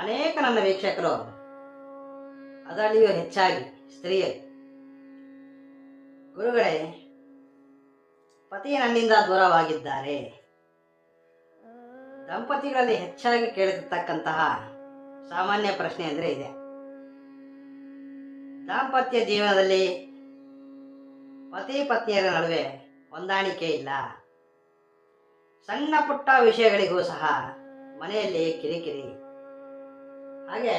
ಅನೇಕ ನನ್ನ ವೀಕ್ಷಕರು ಅದರಲ್ಲಿಯೂ ಹೆಚ್ಚಾಗಿ ಸ್ತ್ರೀಯರು. ಗುರುಗಳೇ, ಪತಿ ನನ್ನಿಂದ ದೂರವಾಗಿದ್ದಾರೆ. ದಂಪತಿಗಳಲ್ಲಿ ಹೆಚ್ಚಾಗಿ ಕೇಳಿರ್ತಕ್ಕಂತಹ ಸಾಮಾನ್ಯ ಪ್ರಶ್ನೆ ಅಂದರೆ ಇದೆ. ದಾಂಪತ್ಯ ಜೀವನದಲ್ಲಿ ಪತಿ ಪತ್ನಿಯರ ನಡುವೆ ಹೊಂದಾಣಿಕೆ ಇಲ್ಲ. ಸಣ್ಣ ಪುಟ್ಟ ವಿಷಯಗಳಿಗೂ ಸಹ ಮನೆಯಲ್ಲಿ ಕಿರಿಕಿರಿ. ಹಾಗೆ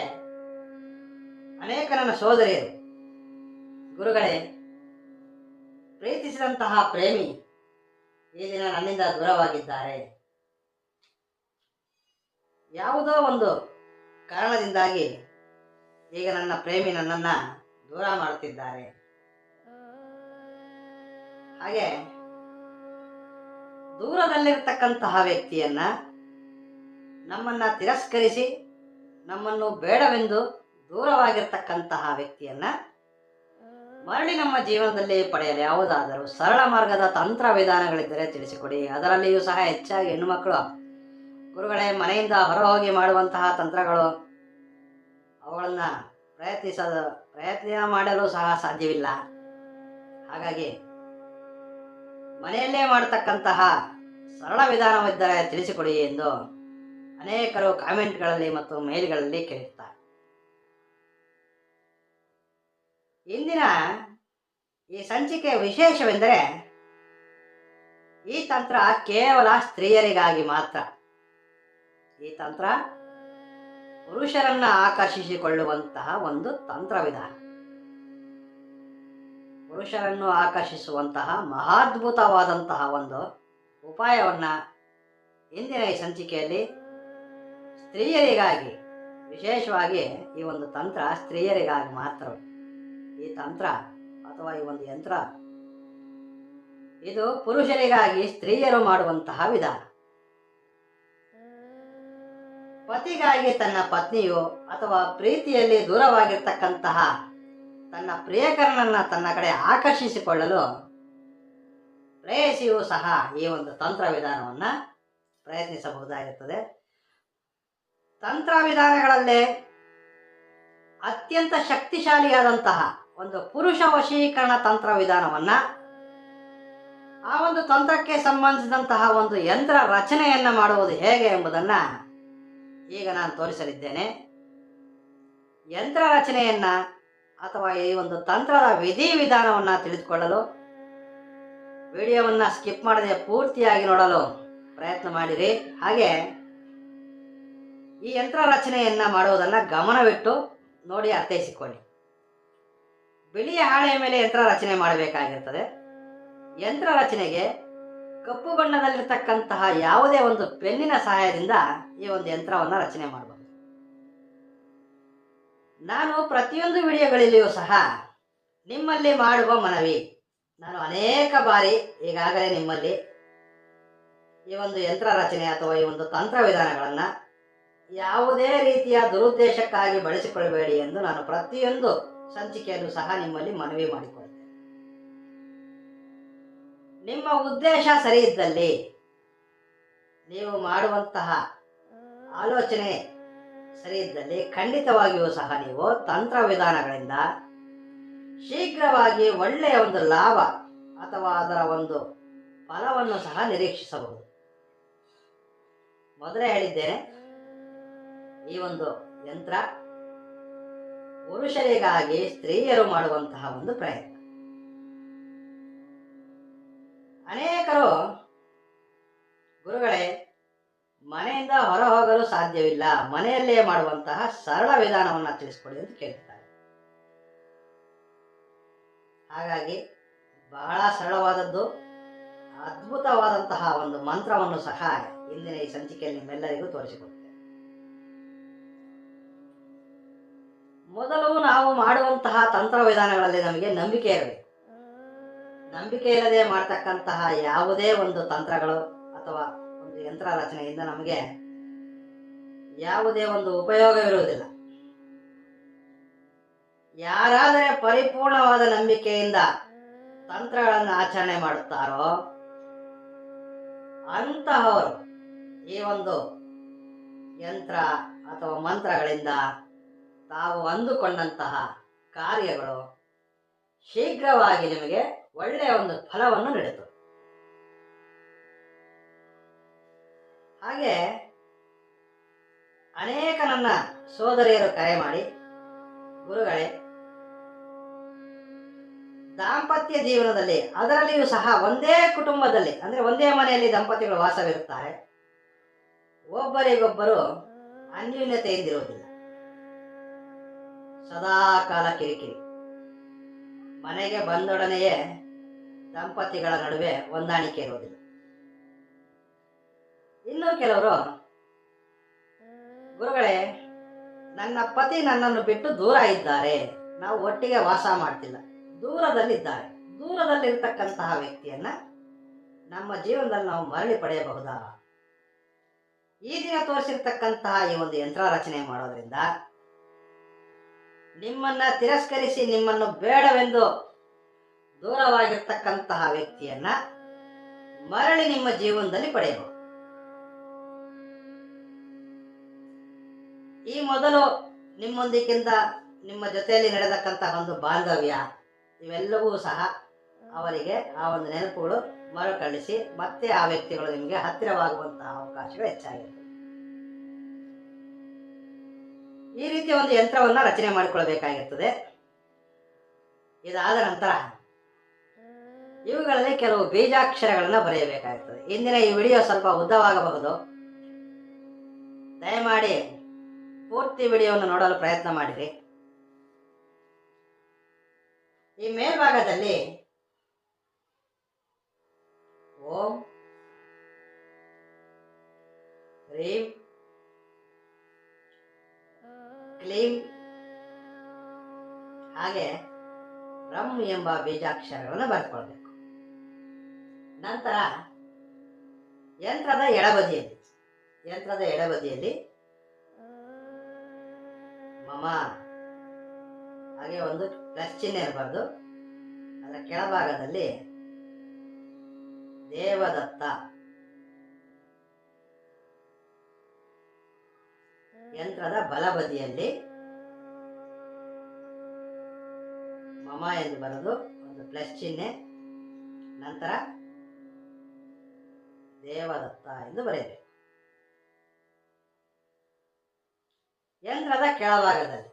ಅನೇಕ ನನ್ನ ಸೋದರಿಯರು. ಗುರುಗಳೇ, ಪ್ರೀತಿಸಿದಂತಹ ಪ್ರೇಮಿ ಈ ದಿನ ನನ್ನಿಂದ ದೂರವಾಗಿದ್ದಾರೆ. ಯಾವುದೋ ಒಂದು ಕಾರಣದಿಂದಾಗಿ ಈಗ ನನ್ನ ಪ್ರೇಮಿ ನನ್ನನ್ನು ದೂರ ಮಾಡುತ್ತಿದ್ದಾರೆ ಹಾಗೆ ದೂರದಲ್ಲಿರ್ತಕ್ಕಂತಹ ವ್ಯಕ್ತಿಯನ್ನ ನಮ್ಮನ್ನ ತಿರಸ್ಕರಿಸಿ ನಮ್ಮನ್ನು ಬೇಡವೆಂದು ದೂರವಾಗಿರ್ತಕ್ಕಂತಹ ವ್ಯಕ್ತಿಯನ್ನ ಮರಳಿ ನಮ್ಮ ಜೀವನದಲ್ಲಿ ಪಡೆಯಲು. ಯಾವುದಾದರೂ ಸರಳ ಮಾರ್ಗದ ತಂತ್ರ ವಿಧಾನಗಳಿದ್ದರೆ ತಿಳಿಸಿಕೊಡಿ. ಅದರಲ್ಲಿಯೂ ಸಹ ಹೆಚ್ಚಾಗಿ ಹೆಣ್ಣುಮಕ್ಕಳು, ಗುರುಗಳೇ, ಮನೆಯಿಂದ ಹೊರಹೋಗಿ ಮಾಡುವಂತಹ ತಂತ್ರಗಳು ಅವುಗಳನ್ನು ಪ್ರಯತ್ನಿಸದ, ಪ್ರಯತ್ನ ಮಾಡಲು ಸಹ ಸಾಧ್ಯವಿಲ್ಲ. ಹಾಗಾಗಿ ಮನೆಯಲ್ಲೇ ಮಾಡತಕ್ಕಂತಹ ಸರಳ ವಿಧಾನವಿದ್ದರೆ ತಿಳಿಸಿಕೊಡಿ ಎಂದು ಅನೇಕರು ಕಾಮೆಂಟ್ಗಳಲ್ಲಿ ಮತ್ತು ಮೇಲ್ಗಳಲ್ಲಿ ಕೇಳುತ್ತಾರೆ ಇಂದಿನ ಈ ಸಂಚಿಕೆಯ ವಿಶೇಷವೆಂದರೆ ಈ ತಂತ್ರ ಕೇವಲ ಸ್ತ್ರೀಯರಿಗಾಗಿ ಮಾತ್ರ. ಈ ತಂತ್ರ ಪುರುಷರನ್ನ ಆಕರ್ಷಿಸಿಕೊಳ್ಳುವಂತಹ ಒಂದು ತಂತ್ರ ವಿಧಾನ ಪುರುಷರನ್ನು ಆಕರ್ಷಿಸುವಂತಹ ಮಹಾದ್ಭುತವಾದಂತಹ ಒಂದು ಉಪಾಯವನ್ನ ಇಂದಿನ ಈ ಸಂಚಿಕೆಯಲ್ಲಿ ಸ್ತ್ರೀಯರಿಗಾಗಿ, ವಿಶೇಷವಾಗಿ ಈ ಒಂದು ತಂತ್ರ ಸ್ತ್ರೀಯರಿಗಾಗಿ ಮಾತ್ರ. ಈ ತಂತ್ರ ಅಥವಾ ಈ ಒಂದು ಯಂತ್ರ, ಇದು ಪುರುಷರಿಗಾಗಿ ಸ್ತ್ರೀಯರು ಮಾಡುವಂತಹ ವಿಧಾನ. ಪತಿಗಾಗಿ ತನ್ನ ಪತ್ನಿಯು ಅಥವಾ ಪ್ರೀತಿಯಲ್ಲಿ ದೂರವಾಗಿರ್ತಕ್ಕಂತಹ ತನ್ನ ಪ್ರಿಯಕರನನ್ನ ತನ್ನ ಕಡೆ ಆಕರ್ಷಿಸಿಕೊಳ್ಳಲು ಪ್ರೇಯಸಿಯು ಸಹ ಈ ಒಂದು ತಂತ್ರ ವಿಧಾನವನ್ನ ಪ್ರಯತ್ನಿಸಬಹುದಾಗಿರುತ್ತದೆ ತಂತ್ರ ವಿಧಾನಗಳಲ್ಲೇ ಅತ್ಯಂತ ಶಕ್ತಿಶಾಲಿಯಾದಂತಹ ಒಂದು ಪುರುಷ ವಶೀಕರಣ ತಂತ್ರ ವಿಧಾನವನ್ನ ಆ ಒಂದು ತಂತ್ರಕ್ಕೆ ಸಂಬಂಧಿಸಿದಂತಹ ಒಂದು ಯಂತ್ರ ರಚನೆಯನ್ನ ಮಾಡುವುದು ಹೇಗೆ ಎಂಬುದನ್ನ ಈಗ ನಾನು ತೋರಿಸಲಿದ್ದೇನೆ. ಯಂತ್ರ ರಚನೆಯನ್ನ ಅಥವಾ ಈ ಒಂದು ತಂತ್ರದ ವಿಧಿ ವಿಧಾನವನ್ನು ತಿಳಿದುಕೊಳ್ಳಲು, ವಿಡಿಯೋವನ್ನ ಸ್ಕಿಪ್ ಮಾಡದೆ ಪೂರ್ತಿಯಾಗಿ ನೋಡಲು ಪ್ರಯತ್ನ ಮಾಡಿರಿ. ಹಾಗೆ ಈ ಯಂತ್ರ ರಚನೆಯನ್ನ ಮಾಡೋದನ್ನ ಗಮನವಿಟ್ಟು ನೋಡಿ ಅರ್ಥೈಸಿಕೊಳ್ಳಿ. ಬಿಳಿಯ ಹಾಳೆಯ ಮೇಲೆ ಯಂತ್ರ ರಚನೆ ಮಾಡಬೇಕಾಗಿರ್ತದೆ. ಯಂತ್ರ ರಚನೆಗೆ ಕಪ್ಪು ಬಣ್ಣದಲ್ಲಿರ್ತಕ್ಕಂತಹ ಯಾವುದೇ ಒಂದು ಪೆನ್ನಿನ ಸಹಾಯದಿಂದ ಈ ಒಂದು ಯಂತ್ರವನ್ನು ರಚನೆ ಮಾಡಬಹುದು ನಾನು ಪ್ರತಿಯೊಂದು ವಿಡಿಯೋಗಳಲ್ಲಿಯೂ ಸಹ ನಿಮ್ಮಲ್ಲಿ ಮಾಡುವ ಮನವಿ. ನಾನು ಅನೇಕ ಬಾರಿ ಈಗಾಗಲೇ ನಿಮ್ಮಲ್ಲಿ ಈ ಒಂದು ಯಂತ್ರ ರಚನೆ ಅಥವಾ ಈ ಒಂದು ತಂತ್ರ ವಿಧಾನಗಳನ್ನು ಯಾವುದೇ ರೀತಿಯ ದುರುದ್ದೇಶಕ್ಕಾಗಿ ಬಳಸಿಕೊಳ್ಳಬೇಡಿ ಎಂದು ನಾನು ಪ್ರತಿಯೊಂದು ಸಂಚಿಕೆಯಲ್ಲೂ ಸಹ ನಿಮ್ಮಲ್ಲಿ ಮನವಿ ಮಾಡಿಕೊಳ್ಳುತ್ತೇನೆ ನಿಮ್ಮ ಉದ್ದೇಶ ಸರಿ ಇದ್ದಲ್ಲಿ ನೀವು ಮಾಡುವಂತಹ ಆಲೋಚನೆ ಸರಿ ಇದ್ದಲ್ಲಿ ಖಂಡಿತವಾಗಿಯೂ ಸಹ ನೀವು ತಂತ್ರ ವಿಧಾನಗಳಿಂದ ಶೀಘ್ರವಾಗಿ ಒಳ್ಳೆಯ ಒಂದು ಲಾಭ ಅಥವಾ ಅದರ ಒಂದು ಫಲವನ್ನು ಸಹ ನಿರೀಕ್ಷಿಸಬಹುದು. ಮೊದಲೇ ಹೇಳಿದ್ದೇನೆ ಈ ಒಂದು ಯಂತ್ರ ಪುರುಷರಿಗಾಗಿ ಸ್ತ್ರೀಯರು ಮಾಡುವಂತಹ ಒಂದು ಪ್ರಯತ್ನ. ಅನೇಕರು ಗುರುಗಳೇ, ಮನೆಯಿಂದ ಹೊರ ಹೋಗಲು ಸಾಧ್ಯವಿಲ್ಲ, ಮನೆಯಲ್ಲೇ ಮಾಡುವಂತಹ ಸರಳ ವಿಧಾನವನ್ನು ತಿಳಿಸ್ಕೊಡಿ ಅಂತ ಕೇಳ್ತಾರೆ ಹಾಗಾಗಿ ಬಹಳ ಸರಳವಾದದ್ದು, ಅದ್ಭುತವಾದಂತಹ ಒಂದು ಮಂತ್ರವನ್ನು ಸಹ ಇಂದಿನ ಈ ಸಂಚಿಕೆಯಲ್ಲಿ ನಿಮ್ಮೆಲ್ಲರಿಗೂ ತೋರಿಸಿಕೊಡ್ತೇವೆ ಮೊದಲು ನಾವು ಮಾಡುವಂತಹ ತಂತ್ರ ವಿಧಾನಗಳಲ್ಲಿ ನಮಗೆ ನಂಬಿಕೆ ಇರಬೇಕು ನಂಬಿಕೆ ಇಲ್ಲದೆ ಮಾಡ್ತಕ್ಕಂತಹ ಯಾವುದೇ ಒಂದು ತಂತ್ರಗಳು ಅಥವಾ ಒಂದು ಯಂತ್ರ ರಚನೆಯಿಂದ ನಮಗೆ ಯಾವುದೇ ಒಂದು ಉಪಯೋಗವಿರುವುದಿಲ್ಲ. ಯಾರಾದರೆ ಪರಿಪೂರ್ಣವಾದ ನಂಬಿಕೆಯಿಂದ ತಂತ್ರಗಳನ್ನು ಆಚರಣೆ ಮಾಡುತ್ತಾರೋ ಅಂತಹವರು ಈ ಒಂದು ಯಂತ್ರ ಅಥವಾ ಮಂತ್ರಗಳಿಂದ ತಾವು ಅಂದುಕೊಂಡಂತಹ ಕಾರ್ಯಗಳು ಶೀಘ್ರವಾಗಿ ನಿಮಗೆ ಒಳ್ಳೆಯ ಒಂದು ಫಲವನ್ನು ನೀಡುತ್ತದೆ ಹಾಗೆ ಅನೇಕ ನನ್ನ ಸೋದರಿಯರು ಕರೆ ಮಾಡಿ, ಗುರುಗಳೇ, ದಾಂಪತ್ಯ ಜೀವನದಲ್ಲಿ ಅದರಲ್ಲಿಯೂ ಸಹ ಒಂದೇ ಕುಟುಂಬದಲ್ಲಿ, ಅಂದ್ರೆ ಒಂದೇ ಮನೆಯಲ್ಲಿ ದಂಪತಿಗಳು ವಾಸವಿರುತ್ತಾರೆ, ಒಬ್ಬರಿಗೊಬ್ಬರು ಅನ್ಯೂನ್ಯತೆಯಿಂದಿರುವುದಿಲ್ಲ. ಸದಾ ಕಾಲ ಕಿರಿಕಿರಿ. ಮನೆಗೆ ಬಂದೊಡನೆಯೇ ದಂಪತಿಗಳ ನಡುವೆ ಹೊಂದಾಣಿಕೆ ಇರೋದಿಲ್ಲ. ಇನ್ನು ಕೆಲವರು, ಗುರುಗಳೇ, ನನ್ನ ಪತಿ ನನ್ನನ್ನು ಬಿಟ್ಟು ದೂರ ಇದ್ದಾರೆ. ನಾವು ಒಟ್ಟಿಗೆ ವಾಸ ಮಾಡ್ತಿಲ್ಲ. ದೂರದಲ್ಲಿದ್ದಾರೆ. ದೂರದಲ್ಲಿರ್ತಕ್ಕಂತಹ ವ್ಯಕ್ತಿಯನ್ನ ನಮ್ಮ ಜೀವನದಲ್ಲಿ ನಾವು ಮರಳಿ ಪಡೆಯಬಹುದಾ? ಈ ದಿನ ತೋರಿಸಿರ್ತಕ್ಕಂತಹ ಈ ಒಂದು ಯಂತ್ರ ರಚನೆ ಮಾಡೋದ್ರಿಂದ ನಿಮ್ಮನ್ನ ತಿರಸ್ಕರಿಸಿ ನಿಮ್ಮನ್ನು ಬೇಡವೆಂದು ದೂರವಾಗಿರ್ತಕ್ಕಂತಹ ವ್ಯಕ್ತಿಯನ್ನ ಮರಳಿ ನಿಮ್ಮ ಜೀವನದಲ್ಲಿ ಪಡೆಯಬಹುದು. ಈ ಮೊದಲು ನಿಮ್ಮೊಂದಿಗಿಂತ ನಿಮ್ಮ ಜೊತೆಯಲ್ಲಿ ನಡೆದಕ್ಕಂತಹ ಒಂದು ಬಾಂಧವ್ಯ, ಇವೆಲ್ಲವೂ ಸಹ ಅವರಿಗೆ ಆ ಒಂದು ನೆನಪುಗಳು ಮರುಕಳಿಸಿ ಮತ್ತೆ ಆ ವ್ಯಕ್ತಿಗಳು ನಿಮಗೆ ಹತ್ತಿರವಾಗುವಂತಹ ಅವಕಾಶಗಳು ಹೆಚ್ಚಾಗಿರ್ತದೆ ಈ ರೀತಿಯ ಒಂದು ಯಂತ್ರವನ್ನ ರಚನೆ ಮಾಡಿಕೊಳ್ಬೇಕಾಗಿರ್ತದೆ. ಇದಾದ ನಂತರ ಇವುಗಳಲ್ಲಿ ಕೆಲವು ಬೀಜಾಕ್ಷರಗಳನ್ನ ಬರೆಯಬೇಕಾಗುತ್ತದೆ ಇಂದಿನ ಈ ವಿಡಿಯೋ ಸ್ವಲ್ಪ ಉದ್ದವಾಗಬಹುದು. ದಯಮಾಡಿ ಪೂರ್ತಿ ವಿಡಿಯೋವನ್ನು ನೋಡಲು ಪ್ರಯತ್ನ ಮಾಡಿರಿ. ಈ ಮೇಲ್ಭಾಗದಲ್ಲಿ ಓಂ ಹ್ರೀಂ ಕ್ಲೀಂ ಹಾಗೆ ರಮ್ ಎಂಬ ಬೀಜಾಕ್ಷರವನ್ನು ಬರ್ಕೊಳ್ಬೇಕು. ನಂತರ ಯಂತ್ರದ ಎಡಬದಿಯಲ್ಲಿ ಯಂತ್ರದ ಎಡಬದಿಯಲ್ಲಿ ಮಮ, ಹಾಗೆ ಒಂದು ಪ್ಲಸ್ ಚಿಹ್ನೆ ಇರಬಾರ್ದು. ಅದರ ಕೆಳಭಾಗದಲ್ಲಿ ದೇವದತ್ತ. ಯಂತ್ರದ ಬಲಬದಿಯಲ್ಲಿ ಮಮ ಎಂದು ಬರೆದು ಒಂದು ಪ್ಲಸ್ ಚಿಹ್ನೆ, ನಂತರ ದೇವದತ್ತ ಎಂದು ಬರೆಯಬೇಕು. ಯಂತ್ರದ ಕೆಳಭಾಗದಲ್ಲಿ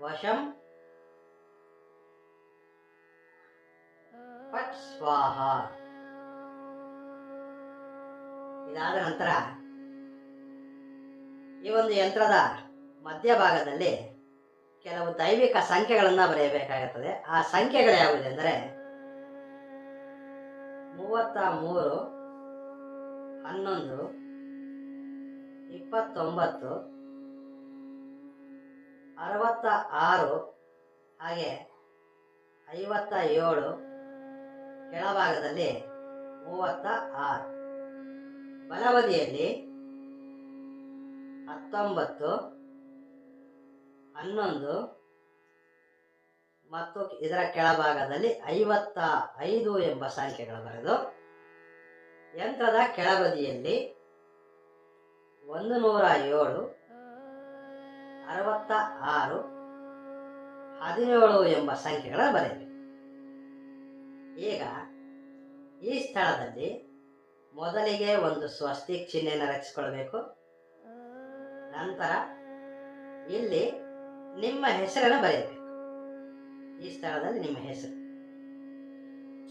ವಶಂ ಪಟ್ ಸ್ವಾಹ. ಇದಾದ ನಂತರ ಈ ಒಂದು ಯಂತ್ರದ ಮಧ್ಯಭಾಗದಲ್ಲಿ ಕೆಲವು ದೈವಿಕ ಸಂಖ್ಯೆಗಳನ್ನು ಬರೆಯಬೇಕಾಗುತ್ತದೆ. ಆ ಸಂಖ್ಯೆಗಳು ಯಾವುದೆಂದರೆ ಮೂವತ್ತ ಮೂರು, ಹನ್ನೊಂದು, ಇಪ್ಪತ್ತೊಂಬತ್ತು, ಅರವತ್ತ ಆರು, ಹಾಗೆ ಐವತ್ತ ಏಳು, ಕೆಳಭಾಗದಲ್ಲಿ ಮೂವತ್ತ ಆರು. ಬಲಬದಿಯಲ್ಲಿ ಹತ್ತೊಂಬತ್ತು, ಹನ್ನೊಂದು, ಮತ್ತು ಇದರ ಕೆಳಭಾಗದಲ್ಲಿ ಐವತ್ತ ಐದು ಎಂಬ ಸಂಖ್ಯೆಗಳು ಬರೆದು, ಯಂತ್ರದ ಕೆಳಬದಿಯಲ್ಲಿ ಒಂದು ನೂರ ಏಳು, ಅರವತ್ತ ಆರು, ಹದಿನೇಳು ಎಂಬ ಸಂಖ್ಯೆಗಳನ್ನು ಬರೆಯಬೇಕು. ಈಗ ಈ ಸ್ಥಳದಲ್ಲಿ ಮೊದಲಿಗೆ ಒಂದು ಸ್ವಸ್ತಿಕ್ ಚಿಹ್ನೆಯನ್ನು ರಚಿಸಿಕೊಳ್ಬೇಕು. ನಂತರ ಇಲ್ಲಿ ನಿಮ್ಮ ಹೆಸರನ್ನು ಬರೆಯಬೇಕು. ಈ ಸ್ಥಳದಲ್ಲಿ ನಿಮ್ಮ ಹೆಸರು.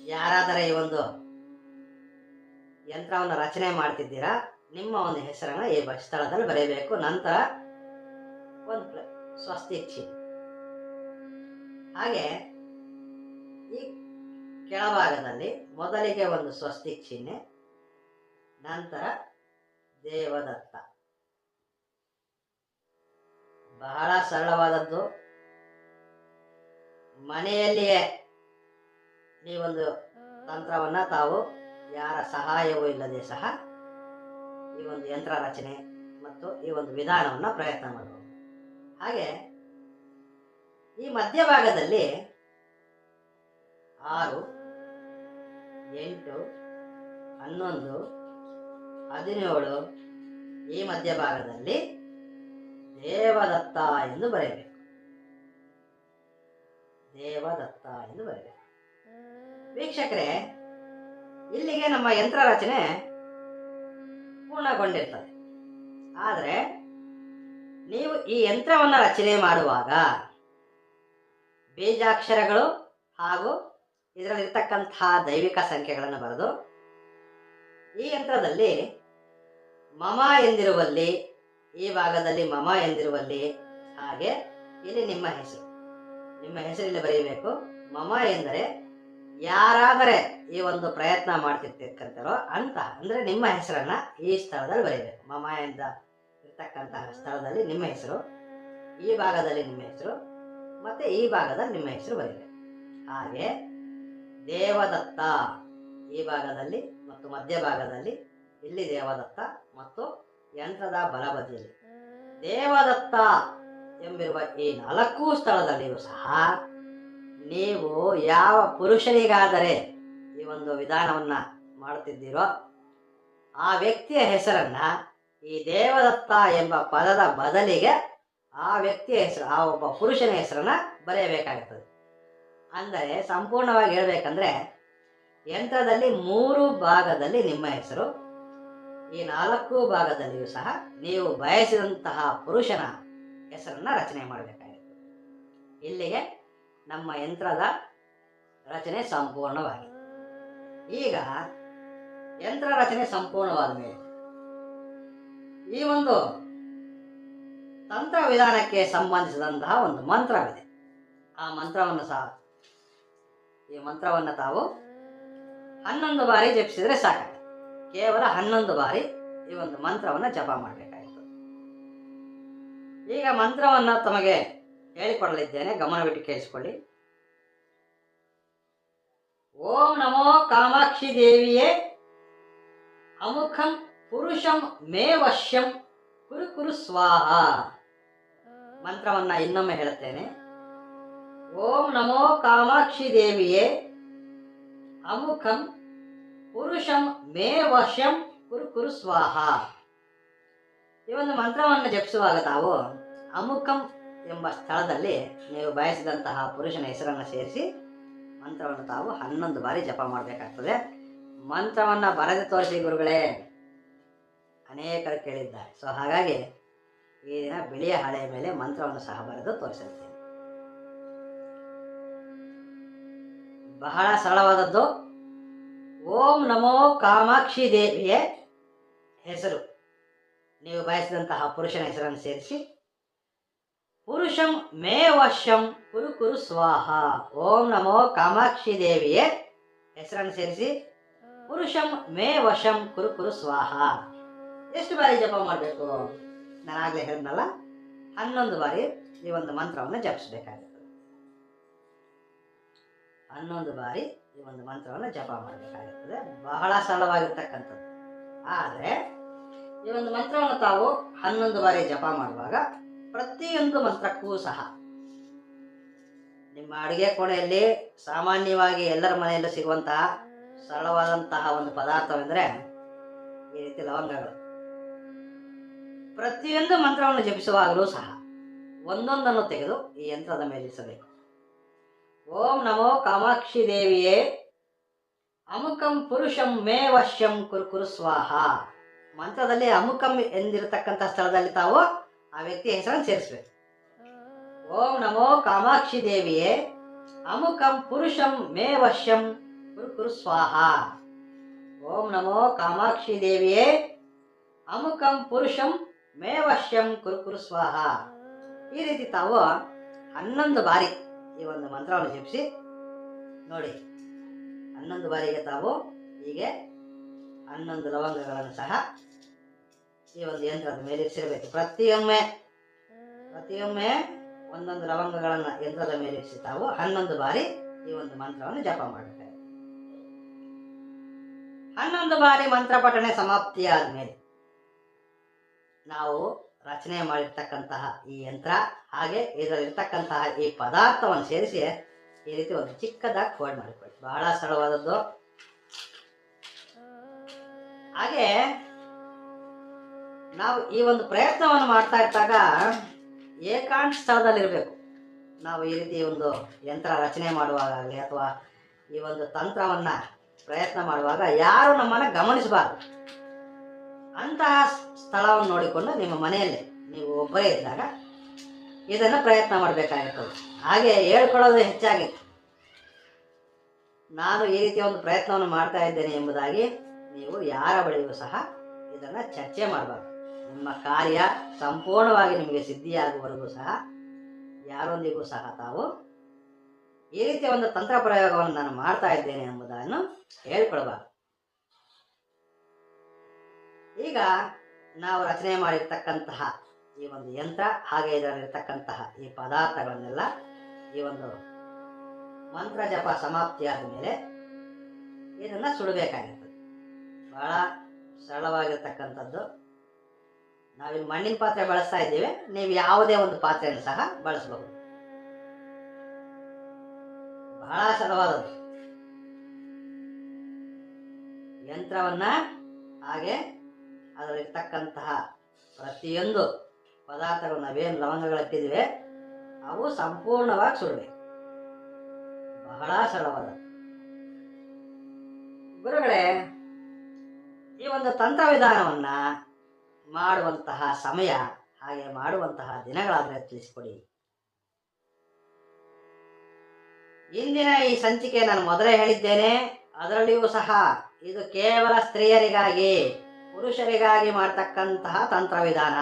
ಯಾರಾದರೆ ಈ ಒಂದು ಯಂತ್ರವನ್ನು ರಚನೆ ಮಾಡ್ತಿದ್ದೀರಾ, ನಿಮ್ಮ ಒಂದು ಹೆಸರನ್ನು ಈ ಸ್ಥಳದಲ್ಲಿ ಬರೆಯಬೇಕು. ನಂತರ ಒಂದು ಸ್ವಸ್ತಿ ಸ್ವಸ್ತಿಕ್ ಚಿಹ್ನೆ ಹಾಗೆ ಈ ಕೆಳಭಾಗದಲ್ಲಿ ಮೊದಲಿಗೆ ಒಂದು ಸ್ವಸ್ತಿ ಚಿಹ್ನೆ, ನಂತರ ದೇವದತ್ತ. ಬಹಳ ಸರಳವಾದದ್ದು. ಮನೆಯಲ್ಲಿಯೇ ಈ ಒಂದು ತಂತ್ರವನ್ನ ತಾವು ಯಾರ ಸಹಾಯವೂ ಇಲ್ಲದೆ ಸಹ ಈ ಒಂದು ಯಂತ್ರ ರಚನೆ ಮತ್ತು ಈ ಒಂದು ವಿಧಾನವನ್ನು ಪ್ರಯತ್ನ ಮಾಡಬಹುದು ಹಾಗೆ ಈ ಮಧ್ಯಭಾಗದಲ್ಲಿ ಆರು, ಎಂಟು, ಹನ್ನೊಂದು, ಹದಿನೇಳು ಈ ಮಧ್ಯಭಾಗದಲ್ಲಿ ದೇವದತ್ತ ಎಂದು ಬರೆಯಬೇಕು. ದೇವದತ್ತ ಎಂದು ಬರೆಯಬೇಕು. ವೀಕ್ಷಕರೇ, ಇಲ್ಲಿಗೆ ನಮ್ಮ ಯಂತ್ರ ರಚನೆ ಪೂರ್ಣಗೊಂಡಿರ್ತದೆ. ಆದರೆ, ನೀವು ಈ ಯಂತ್ರವನ್ನು ರಚನೆ ಮಾಡುವಾಗ ಬೀಜಾಕ್ಷರಗಳು ಹಾಗೂ ಇದರಲ್ಲಿರ್ತಕ್ಕಂತಹ ದೈವಿಕ ಸಂಖ್ಯೆಗಳನ್ನು ಬರೆದು, ಈ ಯಂತ್ರದಲ್ಲಿ ಮಮ ಎಂದಿರುವಲ್ಲಿ ಈ ಭಾಗದಲ್ಲಿ ಮಮ ಎಂದಿರುವಲ್ಲಿ ಹಾಗೆ ಇಲ್ಲಿ ನಿಮ್ಮ ಹೆಸರು. ನಿಮ್ಮ ಹೆಸರಲ್ಲಿ ಬರೆಯಬೇಕು. ಮಮ ಎಂದರೆ ಯಾರಾದರೆ ಈ ಒಂದು ಪ್ರಯತ್ನ ಮಾಡ್ತಿರ್ತಕ್ಕಂಥರೋ ಅಂತ. ಅಂದ್ರೆ ನಿಮ್ಮ ಹೆಸರನ್ನ ಈ ಸ್ಥಳದಲ್ಲಿ ಬರೀಬೇಕು ಮಮ ಎಂದ ಇರ್ತಕ್ಕಂತಹ ಸ್ಥಳದಲ್ಲಿ ನಿಮ್ಮ ಹೆಸರು, ಈ ಭಾಗದಲ್ಲಿ ನಿಮ್ಮ ಹೆಸರು, ಮತ್ತೆ ಈ ಭಾಗದಲ್ಲಿ ನಿಮ್ಮ ಹೆಸರು ಬರೀಬೇಕು ಹಾಗೆ ದೇವದತ್ತ, ಈ ಭಾಗದಲ್ಲಿ ಮತ್ತು ಮಧ್ಯ ಭಾಗದಲ್ಲಿ ಇಲ್ಲಿ ದೇವದತ್ತ ಮತ್ತು ಯಂತ್ರದ ಬಲಬದಿಯಲ್ಲಿ. ದೇವದತ್ತ ಎಂಬಿರುವ ಈ ನಾಲ್ಕು ಸ್ಥಳದಲ್ಲಿಯೂ ಸಹ ನೀವು ಯಾವ ಪುರುಷನಿಗಾದರೆ ಈ ಒಂದು ವಿಧಾನವನ್ನು ಮಾಡುತ್ತಿದ್ದೀರೋ ಆ ವ್ಯಕ್ತಿಯ ಹೆಸರನ್ನ ಈ ದೇವದತ್ತ ಎಂಬ ಪದದ ಬದಲಿಗೆ ಆ ವ್ಯಕ್ತಿಯ ಹೆಸರು ಆ ಒಬ್ಬ ಪುರುಷನ ಹೆಸರನ್ನ ಬರೆಯಬೇಕಾಗುತ್ತದೆ. ಅಂದರೆ ಸಂಪೂರ್ಣವಾಗಿ ಹೇಳ್ಬೇಕಂದ್ರೆ ಯಂತ್ರದಲ್ಲಿ ಮೂರು ಭಾಗದಲ್ಲಿ ನಿಮ್ಮ ಹೆಸರು ಈ ನಾಲ್ಕು ಭಾಗದಲ್ಲಿಯೂ ಸಹ ನೀವು ಬಯಸಿದಂತಹ ಪುರುಷನ ಹೆಸರನ್ನ ರಚನೆ ಮಾಡಬೇಕಾಗಿತ್ತು. ಇಲ್ಲಿಗೆ ನಮ್ಮ ಯಂತ್ರದ ರಚನೆ ಸಂಪೂರ್ಣವಾಗಿದೆ. ಈಗ ಯಂತ್ರ ರಚನೆ ಸಂಪೂರ್ಣವಾದ ಮೇಲೆ ಈ ಒಂದು ತಂತ್ರ ವಿಧಾನಕ್ಕೆ ಸಂಬಂಧಿಸಿದಂತಹ ಒಂದು ಮಂತ್ರವಿದೆ. ಆ ಮಂತ್ರವನ್ನು ಸಹ ಈ ಮಂತ್ರವನ್ನು ತಾವು ಹನ್ನೊಂದು ಬಾರಿ ಜಪಿಸಿದರೆ ಸಾಕಾಗುತ್ತೆ ಕೇವಲ ಹನ್ನೊಂದು ಬಾರಿ ಈ ಒಂದು ಮಂತ್ರವನ್ನು ಜಪ ಮಾಡಬೇಕಾಯಿತು. ಈಗ ಮಂತ್ರವನ್ನು ತಮಗೆ ಹೇಳಿಕೊಡಲಿದ್ದೇನೆ. ಗಮನವಿಟ್ಟು ಕೇಳಿಸ್ಕೊಳ್ಳಿ. ಓಂ ನಮೋ ಕಾಮಾಕ್ಷಿ ದೇವಿಯೇ. ಅಮುಖಂ ಪುರುಷಂ ಮೇ ವಶ್ಯಂ ಕುರು ಕುರು ಸ್ವಾಹ. ಮಂತ್ರವನ್ನ ಇನ್ನೊಮ್ಮೆ ಹೇಳುತ್ತೇನೆ. ಓಂ ನಮೋ ಕಾಮಾಕ್ಷಿ ದೇವಿಯೇ. ಅಮುಖಂ ಪುರುಷಂ ಮೇ ವಶಂ ಕುರು ಕುರು ಸ್ವಾಹ. ಈ ಒಂದು ಮಂತ್ರವನ್ನು ಜಪಿಸುವಾಗ ತಾವು ಅಮುಖಂ ಎಂಬ ಸ್ಥಳದಲ್ಲಿ ನೀವು ಬಯಸಿದಂತಹ ಪುರುಷನ ಹೆಸರನ್ನು ಸೇರಿಸಿ ಮಂತ್ರವನ್ನು ತಾವು ಹನ್ನೊಂದು ಬಾರಿ ಜಪ ಮಾಡಬೇಕಾಗ್ತದೆ. ಮಂತ್ರವನ್ನು ಬರೆದು ತೋರಿಸಿ ಗುರುಗಳೇ, ಅನೇಕರು ಕೇಳಿದ್ದಾರೆ. ಸೊ, ಹಾಗಾಗಿ ಈ ದಿನ ಬಿಳಿಯ ಹಳೆಯ ಮೇಲೆ ಮಂತ್ರವನ್ನು ಸಹ ಬರೆದು ತೋರಿಸುತ್ತೇನೆ ಬಹಳ ಸರಳವಾದದ್ದು. ಓಂ ನಮೋ ಕಾಮಾಕ್ಷಿ ದೇವಿಯ ಹೆಸರು. ನೀವು ಬಯಸಿದಂತಹ ಪುರುಷನ ಹೆಸರನ್ನು ಸೇರಿಸಿ. ಪುರುಷಂ ಮೇ ವಶಂ ಕುರು ಕುರು ಸ್ವಾಹ. ಓಂ ನಮೋ ಕಾಮಾಕ್ಷಿ ದೇವಿಯ ಹೆಸರನ್ನು ಸೇರಿಸಿ. ಪುರುಷಂ ಮೇ ವಶಂ ಕುರು ಕುರು ಸ್ವಾಹ. ಎಷ್ಟು ಬಾರಿ ಜಪ ಮಾಡಬೇಕು? ನಾನು ಆಗಲೇ ಹೇಳಿದ್ನಲ್ಲ, ಹನ್ನೊಂದು ಬಾರಿ ಈ ಒಂದು ಮಂತ್ರವನ್ನು ಜಪಿಸಬೇಕಾಗುತ್ತದೆ ಹನ್ನೊಂದು ಬಾರಿ ಈ ಒಂದು ಮಂತ್ರವನ್ನು ಜಪ ಮಾಡಬೇಕಾಗುತ್ತದೆ ಬಹಳ ಸರಳವಾಗಿರ್ತಕ್ಕಂಥದ್ದು. ಆದರೆ, ಈ ಒಂದು ಮಂತ್ರವನ್ನು ತಾವು ಹನ್ನೊಂದು ಬಾರಿ ಜಪ ಮಾಡುವಾಗ ಪ್ರತಿಯೊಂದು ಮಂತ್ರಕ್ಕೂ ಸಹ ನಿಮ್ಮ ಅಡುಗೆ ಕೋಣೆಯಲ್ಲಿ ಸಾಮಾನ್ಯವಾಗಿ ಎಲ್ಲರ ಮನೆಯಲ್ಲೂ ಸಿಗುವಂತಹ ಸರಳವಾದಂತಹ ಒಂದು ಪದಾರ್ಥವೆಂದರೆ ಈ ರೀತಿ ಲವಂಗಗಳು. ಪ್ರತಿಯೊಂದು ಮಂತ್ರವನ್ನು ಜಪಿಸುವಾಗಲೂ ಸಹ ಒಂದೊಂದನ್ನು ತೆಗೆದು ಈ ಯಂತ್ರದ ಮೇಲೆ ಇರಿಸಬೇಕು. ಓಂ ನಮೋ ಕಾಮಾಕ್ಷಿ ದೇವಿಯೇ. ಅಮುಕಂ ಪುರುಷಂ ಮೇ ವಶ್ಯಂ ಕುರು ಕುರು ಸ್ವಾಹ. ಮಂತ್ರದಲ್ಲಿ ಅಮುಕಂ ಎಂದಿರತಕ್ಕಂಥ ಸ್ಥಳದಲ್ಲಿ ತಾವು ಆ ವ್ಯಕ್ತಿಯ ಹೆಸರನ್ನು ಸೇರಿಸ್ಬೇಕು. ಓಂ ನಮೋ ಕಾಮಾಕ್ಷಿ ದೇವಿಯೇ. ಅಮುಕಂ ಪುರುಷಂ ಮೇ ವಶ್ಯಂ ಕುರು ಕುರು ಸ್ವಾಹ. ಓಂ ನಮೋ ಕಾಮಾಕ್ಷಿ ದೇವಿಯೇ. ಅಮುಕಂ ಪುರುಷಂ ಮೇ ವಶ್ಯಂ ಕುರು ಕುರು ಸ್ವಾಹ. ಈ ರೀತಿ ತಾವು ಹನ್ನೊಂದು ಬಾರಿ ಈ ಒಂದು ಮಂತ್ರವನ್ನು ಜಪಿಸಿ. ನೋಡಿ, ಹನ್ನೊಂದು ಬಾರಿಗೆ ತಾವು ಹೀಗೆ ಹನ್ನೊಂದು ಲವಂಗಗಳನ್ನು ಸಹ ಈ ಒಂದು ಯಂತ್ರದ ಮೇಲೆ ಇರಿಸಿರಬೇಕು. ಪ್ರತಿಯೊಮ್ಮೆ ಪ್ರತಿಯೊಮ್ಮೆ ಒಂದೊಂದು ಲವಂಗಗಳನ್ನು ಯಂತ್ರದ ಮೇಲೆ ಇರಿಸಿ ತಾವು ಹನ್ನೊಂದು ಬಾರಿ ಈ ಒಂದು ಮಂತ್ರವನ್ನು ಜಪ ಮಾಡುತ್ತೆ ಹನ್ನೊಂದು ಬಾರಿ ಮಂತ್ರ ಪಠಣೆ ಸಮಾಪ್ತಿಯಾದ ಮೇಲೆ ನಾವು ರಚನೆ ಮಾಡಿರ್ತಕ್ಕಂತಹ ಈ ಯಂತ್ರ, ಹಾಗೆ ಇದರಲ್ಲಿರ್ತಕ್ಕಂತಹ ಈ ಪದಾರ್ಥವನ್ನು ಸೇರಿಸಿ ಈ ರೀತಿ ಒಂದು ಚಿಕ್ಕದಾಗಿ ಫೋಲ್ಡ್ ಮಾಡಿಕೊಳ್ಳಿ. ಬಹಳ ಸರಳವಾದದ್ದು. ಹಾಗೆ ನಾವು ಈ ಒಂದು ಪ್ರಯತ್ನವನ್ನು ಮಾಡ್ತಾ ಇದ್ದಾಗ ಏಕಾಂತ ಸ್ಥಳದಲ್ಲಿರಬೇಕು. ನಾವು ಈ ರೀತಿ ಒಂದು ಯಂತ್ರ ರಚನೆ ಮಾಡುವಾಗಲಿ ಅಥವಾ ಈ ಒಂದು ತಂತ್ರವನ್ನು ಪ್ರಯತ್ನ ಮಾಡುವಾಗ ಯಾರು ನಮ್ಮನ್ನು ಗಮನಿಸಬಾರ್ದು. ಅಂತಹ ಸ್ಥಳವನ್ನು ನೋಡಿಕೊಂಡು ನಿಮ್ಮ ಮನೆಯಲ್ಲಿ ನೀವು ಒಬ್ಬರೇ ಇದ್ದಾಗ ಇದನ್ನು ಪ್ರಯತ್ನ ಮಾಡಬೇಕಾಗಿರ್ತದೆ. ಹಾಗೆ ಹೇಳ್ಕೊಳ್ಳೋದು ಹೆಚ್ಚಾಗಿತ್ತು ನಾನು ಈ ರೀತಿಯ ಒಂದು ಪ್ರಯತ್ನವನ್ನು ಮಾಡ್ತಾ ಇದ್ದೇನೆ ಎಂಬುದಾಗಿ ನೀವು ಯಾರ ಬಳಿಯೂ ಸಹ ಇದನ್ನು ಚರ್ಚೆ ಮಾಡಬಾರ್ದು. ನಿಮ್ಮ ಕಾರ್ಯ ಸಂಪೂರ್ಣವಾಗಿ ನಿಮಗೆ ಸಿದ್ಧಿಯಾಗುವವರೆಗೂ ಸಹ, ಯಾರೊಂದಿಗೂ ಸಹ ತಾವು ಈ ರೀತಿಯ ಒಂದು ತಂತ್ರ ಪ್ರಯೋಗವನ್ನು ನಾನು ಮಾಡ್ತಾ ಇದ್ದೇನೆ ಎಂಬುದನ್ನು ಹೇಳ್ಕೊಳ್ಬಾರ್ದು. ಈಗ ನಾವು ರಚನೆ ಮಾಡಿರ್ತಕ್ಕಂತಹ ಈ ಒಂದು ಯಂತ್ರ, ಹಾಗೆ ಇದರಲ್ಲಿರ್ತಕ್ಕಂತಹ ಈ ಪದಾರ್ಥಗಳನ್ನೆಲ್ಲ ಈ ಒಂದು ಮಂತ್ರ ಜಪ ಸಮಾಪ್ತಿಯಾದ ಮೇಲೆ ಇದನ್ನು ಸುಡಬೇಕಾಗಿರ್ತದೆ. ಬಹಳ ಸರಳವಾಗಿರ್ತಕ್ಕಂಥದ್ದು. ನಾವಿಲ್ಲಿ ಮಣ್ಣಿನ ಪಾತ್ರೆ ಬಳಸ್ತಾ ಇದ್ದೀವಿ. ನೀವು ಯಾವುದೇ ಒಂದು ಪಾತ್ರೆಯನ್ನು ಸಹ ಬಳಸಬಹುದು. ಬಹಳ ಸರಳವಾದದ್ದು. ಯಂತ್ರವನ್ನ ಹಾಗೆ ಅದರಲ್ಲಿರ್ತಕ್ಕಂತಹ ಪ್ರತಿಯೊಂದು ಪದಾರ್ಥಗಳು ನಾವೇನು ಲವಂಗಗಳಿಟ್ಟಿದ್ದೀವಿ ಅವು ಸಂಪೂರ್ಣವಾಗಿ ಸುಡಬೇಕು ಬಹಳ ಸರಳವಾದ. ಗುರುಗಳೇ, ಈ ಒಂದು ತಂತ್ರ ವಿಧಾನವನ್ನ ಮಾಡುವಂತಹ ಸಮಯ ಹಾಗೆ ಮಾಡುವಂತಹ ದಿನಗಳಾದರೆ ತಿಳಿಸ್ಕೊಡಿ. ಇಂದಿನ ಈ ಸಂಚಿಕೆ ನಾನು ಮೊದಲೇ ಹೇಳಿದ್ದೇನೆ, ಅದರಲ್ಲಿಯೂ ಸಹ ಇದು ಕೇವಲ ಸ್ತ್ರೀಯರಿಗಾಗಿ ಪುರುಷರಿಗಾಗಿ ಮಾಡ್ತಕ್ಕಂತಹ ತಂತ್ರ ವಿಧಾನ